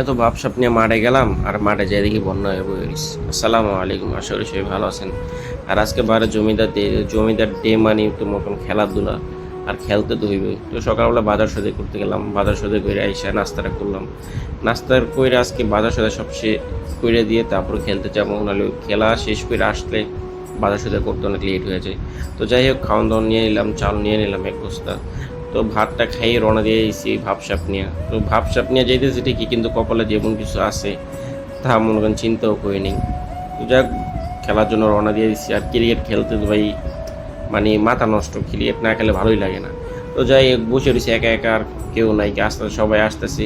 এত ভাবসাপ নিয়ে মাঠে গেলাম, আর মাঠে যাই দেখি বন্যা হয়ে বয়ে গেছি। আসসালামু আলাইকুম, আশা করি সবাই ভালো আছেন। আর আজকে বারে জমিদার ডে জমিদার ডে মানে তো মতন খেলাধুলা, আর খেলতে তো হইবে তো সকালবেলা বাজার সদে করতে গেলাম, বাজার সদে করে আইসা নাস্তাটা করলাম। নাস্তার কইরে আজকে বাজার সদে সব সে করে দিয়ে তারপর খেলতে যাব। নাহলে খেলা শেষ করে আসলে বাজার সদে করতে অনেক লেট হয়ে যায়। তো যাই হোক খাওয়ান দাওয়ান নিয়ে নিলাম, চাল নিয়ে নিলাম এক বস্তা। তো ভাতটা খাইয়ে রওনা দিয়ে এসেছি ভাবসাপ নিয়ে। তো ভাবসাপ নিয়ে যাইতেছি ঠিকই, কিন্তু কপালে যেমন কিছু আছে, তা মনে করেন চিন্তাও করে নিই। তো যাক, খেলার জন্য রওনা দিয়ে দিচ্ছি আর ক্রিকেট খেলতে তো ভাই মানে মাথা নষ্ট ক্রিকেট না খেলে ভালোই লাগে না। তো যাই বসে রয়েছি একা একা, আর কেউ নাই, কি আস্তে সবাই আসতেছি।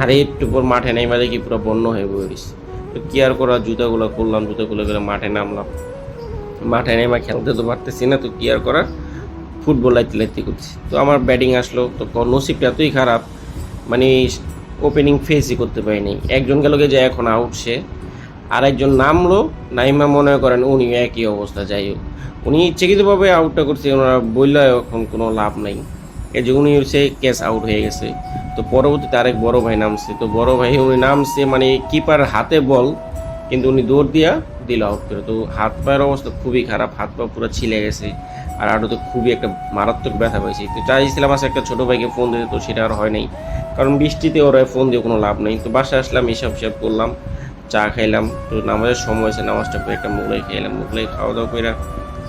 আর একটু পর মাঠে নেই মানে কি পুরো বন্য হয়ে বয়ে রয়েছি তো কি আর করা, জুতাগুলো করলাম জুতাগুলো করে মাঠে নামলাম। মাঠে নেমে খেলতে তো পারতেছি না, তো কি আর করার? ফুটবল লাইতে লাইতে করছি তো আমার ব্যাটিং আসলো, তো নসিবটা এতই খারাপ মানে ওপেনিং ফেসই করতে পারিনি। একজন গেল যে এখন আউট সে, আরেকজন নামলো, নাইমা মনে করেন উনি একই অবস্থা, যাই হোক। উনি ইচ্ছাকৃতভাবে আউটটা করছে, ওনারা বললে এখন কোনো লাভ নাই। এই যে উনি হচ্ছে ক্যাশ আউট হয়ে গেছে। তো পরবর্তীতে আরেক বড় ভাই নামছে। তো বড় ভাই উনি নামছে মানে কিপার হাতে বল কিন্তু উনি দৌড় দিয়া দিল করে তো হাত পায়ের অবস্থা খুবই খারাপ, হাত পা পুরো ছিলে গেছে আর আরও তো খুবই একটা মারাত্মক ব্যথা পাইছি তো চাইছিলাম আসলে একটা ছোটো ভাইকে ফোন দিতে, তো সেটা আর হয় নাই। কারণ বৃষ্টিতে ওরা ফোন দিয়ে কোনো লাভ নেই। তো বাসায় আসলাম, হিসাব হিসাব করলাম, চা খাইলাম। তো নামাজের সময় হয়েছে, নামাজটা করে একটা মোগলাই খাইলাম। মোগলাই খাওয়া দাওয়া করে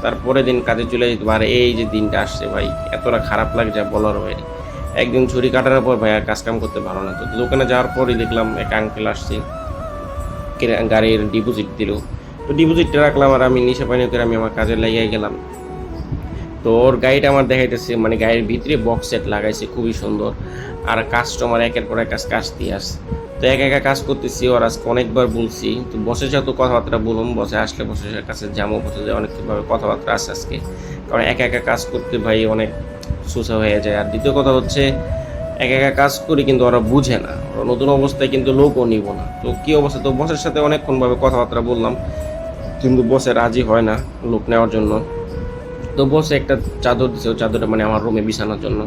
তারপরে দিন কাজে চলে যেতে পারে। এই যে দিনটা আসছে ভাই, এতটা খারাপ লাগছে বলার বাইরে একদিন ছুরি কাটার পর ভাই আর কাজ কাম করতে ভালো না। তো দোকানে যাওয়ার পরই দেখলাম, এক আঙ্কেল আসছে, গাড়ির ডিপোজিট দিল। তো ডিপোজিটটা রাখলাম আর আমি নিশা পানি করে আমি আমার কাজে লাগিয়ে গেলাম। তো ওর গাড়িটা আমার দেখাইতেছে মানে গাড়ির ভিতরে বক্স সেট লাগাইছে, খুবই সুন্দর। আর কাস্টমার একের পর এক কাজ কাজ দিয়ে আসছে। তো একা একা কাজ করতেছি, ওর আজকে অনেকবার বলছি। তো বসে সাথে কথাবার্তা বলুন, বসে আসলে বসে কাছে যাব, বসে যায় অনেকভাবে কথাবার্তা আছে আজকে। কারণ একা একা কাজ করতে ভাই অনেক সুসা হয়ে যায়। আর দ্বিতীয় কথা হচ্ছে, একা একা কাজ করি কিন্তু ওরা বুঝে না। ওরা নতুন অবস্থায় কিন্তু লোকও নিব না। তো কী অবস্থা? তো বসের সাথে অনেকক্ষণভাবে কথাবার্তা বললাম। কিন্তু বসে রাজি হয় না লোক নেওয়ার জন্য। তো বসে একটা চাদর দিছে চাদরটা মানে আমার রুমে বিছানোর জন্য।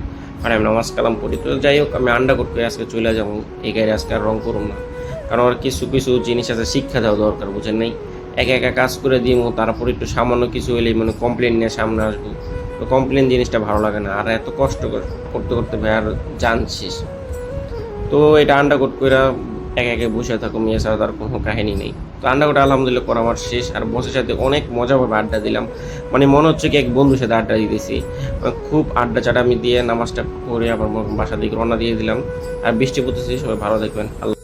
আর আমি নামাজ কালাম পড়ি। তো যাই হোক, আমি আন্ডা করতে আজকে চলে যাব। এই গাড়ি আজকে আর রং করুন না। কারণ আর কিছু কিছু জিনিস আছে, শিক্ষা দেওয়া দরকার, বুঝেন নাই? একা একা কাজ করে দিই তারপর একটু সামান্য কিছু হলেই মানে কমপ্লেন নিয়ে সামনে আসব। তো কমপ্লেন জিনিসটা ভালো লাগে না। আর এত কষ্ট করতে করতে ভাই, আর জানছিস। তো এটা আন্ডা কোট করে একে একে বসে থাকো, মেয়ে ছাড়া তার কোনো কাহিনী নেই। তো কোট আলহামদুলিল্লাহ করা আমার শেষ। আর বসের সাথে অনেক মজাভাবে আড্ডা দিলাম। মানে মনে হচ্ছে কি এক বন্ধুর সাথে আড্ডা দিতেছি। মানে খুব আড্ডা চাটা আমি দিয়ে নামাজটা করে আবার বাসা দিকে রওনা দিয়ে দিলাম। আর বৃষ্টি পড়তেছি, সবাই ভালো দেখবেন আল্লাহ